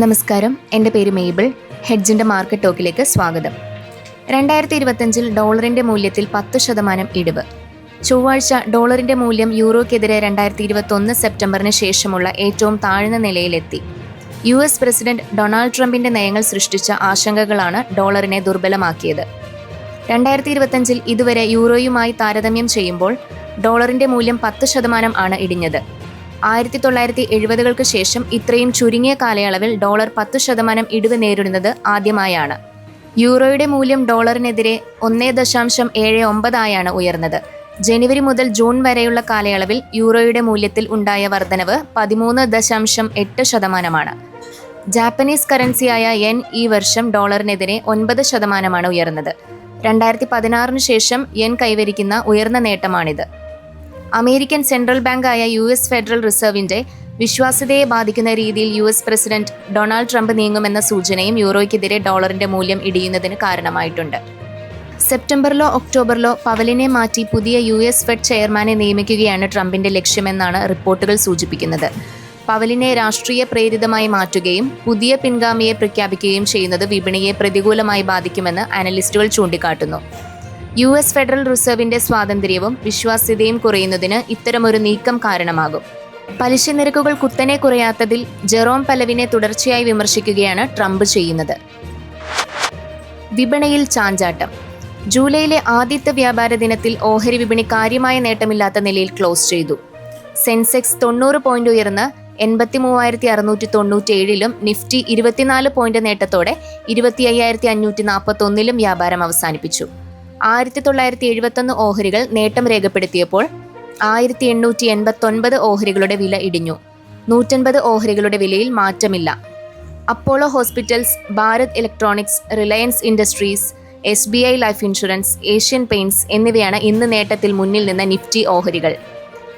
നമസ്കാരം. എന്റെ പേര് മേബിൾ ഹെഡ്ജിന്റെ മാർക്കറ്റ് ടോക്കിലേക്ക് സ്വാഗതം. രണ്ടായിരത്തി ഇരുപത്തഞ്ചിൽ ഡോളറിന്റെ മൂല്യത്തിൽ പത്ത് ശതമാനം ഇടിവ്. ചൊവ്വാഴ്ച ഡോളറിന്റെ മൂല്യം യൂറോയ്ക്കെതിരെ രണ്ടായിരത്തി ഇരുപത്തൊന്ന് സെപ്റ്റംബറിന് ശേഷമുള്ള ഏറ്റവും താഴ്ന്ന നിലയിലെത്തി. യു എസ് പ്രസിഡന്റ് ഡൊണാൾഡ് ട്രംപിന്റെ നയങ്ങൾ സൃഷ്ടിച്ച ആശങ്കകളാണ് ഡോളറിനെ ദുർബലമാക്കിയത്. രണ്ടായിരത്തി ഇരുപത്തഞ്ചിൽ ഇതുവരെ യൂറോയുമായി താരതമ്യം ചെയ്യുമ്പോൾ ഡോളറിന്റെ മൂല്യം പത്ത് ശതമാനം ആണ് ഇടിഞ്ഞത്. ആയിരത്തി തൊള്ളായിരത്തി എഴുപതുകൾക്ക് ശേഷം ഇത്രയും ചുരുങ്ങിയ കാലയളവിൽ ഡോളർ പത്ത് ശതമാനം ഇടിവ് നേരിടുന്നത് ആദ്യമായാണ്. യൂറോയുടെ മൂല്യം ഡോളറിനെതിരെ ഒന്നേ ദശാംശം ഏഴ് ഒമ്പതായാണ് ഉയർന്നത്. ജനുവരി മുതൽ ജൂൺ വരെയുള്ള കാലയളവിൽ യൂറോയുടെ മൂല്യത്തിൽ ഉണ്ടായ വർധനവ് പതിമൂന്ന് ദശാംശം എട്ട് ശതമാനമാണ്. ജാപ്പനീസ് കറൻസിയായ യെൻ ഈ വർഷം ഡോളറിനെതിരെ ഒൻപത് ശതമാനമാണ് ഉയർന്നത്. രണ്ടായിരത്തി പതിനാറിന് ശേഷം യെൻ കൈവരിക്കുന്ന ഉയർന്ന നേട്ടമാണിത്. അമേരിക്കൻ സെൻട്രൽ ബാങ്കായ യു എസ് ഫെഡറൽ റിസർവിന്റെ വിശ്വാസ്യതയെ ബാധിക്കുന്ന രീതിയിൽ U S president Donald Trump നീങ്ങുമെന്ന സൂചനയും യൂറോയ്ക്കെതിരെ ഡോളറിന്റെ മൂല്യം ഇടിയുന്നതിന് കാരണമായിട്ടുണ്ട്. സെപ്റ്റംബറിലോ ഒക്ടോബറിലോ പവലിനെ മാറ്റി പുതിയ യു എസ് ഫെഡ് ചെയർമാനെ നിയമിക്കുകയാണ് ട്രംപിന്റെ ലക്ഷ്യമെന്നാണ് റിപ്പോർട്ടുകൾ സൂചിപ്പിക്കുന്നത്. പവലിനെ രാഷ്ട്രീയ പ്രേരിതമായി മാറ്റുകയും പുതിയ പിൻഗാമിയെ പ്രഖ്യാപിക്കുകയും ചെയ്യുന്നത് വിപണിയെ പ്രതികൂലമായി ബാധിക്കുമെന്ന് അനലിസ്റ്റുകൾ ചൂണ്ടിക്കാട്ടുന്നു. യു എസ് ഫെഡറൽ റിസർവിന്റെ സ്വാതന്ത്ര്യവും വിശ്വാസ്യതയും കുറയുന്നതിന് ഇത്തരമൊരു നീക്കം കാരണമാകും. പലിശ നിരക്കുകൾ കുത്തനെ കുറയാത്തതിൽ ജെറോം പലവിനെ തുടർച്ചയായി വിമർശിക്കുകയാണ് ട്രംപ് ചെയ്യുന്നത്. വിപണിയിൽ ചാഞ്ചാട്ടം. ജൂലൈയിലെ ആദ്യത്തെ വ്യാപാര ദിനത്തിൽ ഓഹരി വിപണി കാര്യമായ നേട്ടമില്ലാത്ത നിലയിൽ ക്ലോസ് ചെയ്തു. സെൻസെക്സ് തൊണ്ണൂറ് പോയിന്റ് ഉയർന്ന് എൺപത്തി മൂവായിരത്തി അറുന്നൂറ്റി തൊണ്ണൂറ്റി ഏഴിലും നിഫ്റ്റി ഇരുപത്തിനാല് പോയിന്റ് നേട്ടത്തോടെ ഇരുപത്തി അയ്യായിരത്തി അഞ്ഞൂറ്റി നാൽപ്പത്തി ഒന്നിലും വ്യാപാരം അവസാനിപ്പിച്ചു. ആയിരത്തി തൊള്ളായിരത്തി എഴുപത്തൊന്ന് ഓഹരികൾ നേട്ടം രേഖപ്പെടുത്തിയപ്പോൾ ആയിരത്തി എണ്ണൂറ്റി എൺപത്തൊൻപത് ഓഹരികളുടെ വില ഇടിഞ്ഞു. നൂറ്റൻപത് ഓഹരികളുടെ വിലയിൽ മാറ്റമില്ല. Apollo hospitals Bharat electronics Reliance industries S B I life insurance Asian paints എന്നിവയാണ് ഇന്ന് നേട്ടത്തിൽ മുന്നിൽ നിന്ന നിഫ്റ്റി ഓഹരികൾ.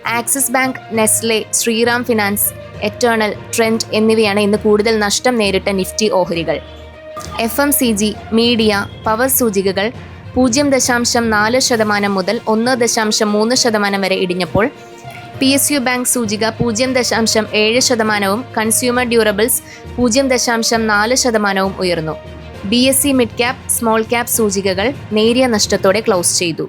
Axis bank Nestle Shriram finance Eternal Trent എന്നിവയാണ് ഇന്ന് കൂടുതൽ നഷ്ടം നേരിട്ട നിഫ്റ്റി ഓഹരികൾ. F M C G media power സൂചികകൾ പൂജ്യം ദശാംശം നാല് ശതമാനം മുതൽ ഒന്ന് ദശാംശം മൂന്ന് ശതമാനം വരെ ഇടിഞ്ഞപ്പോൾ പി എസ് യു ബാങ്ക് സൂചിക പൂജ്യം ദശാംശം ഏഴ് ശതമാനവും കൺസ്യൂമർ ഡ്യൂറബിൾസ് പൂജ്യം ദശാംശം നാല് ശതമാനവും ഉയർന്നു. B S C mid cap small cap സൂചികകൾ നേരിയ നഷ്ടത്തോടെ ക്ലോസ് ചെയ്തു.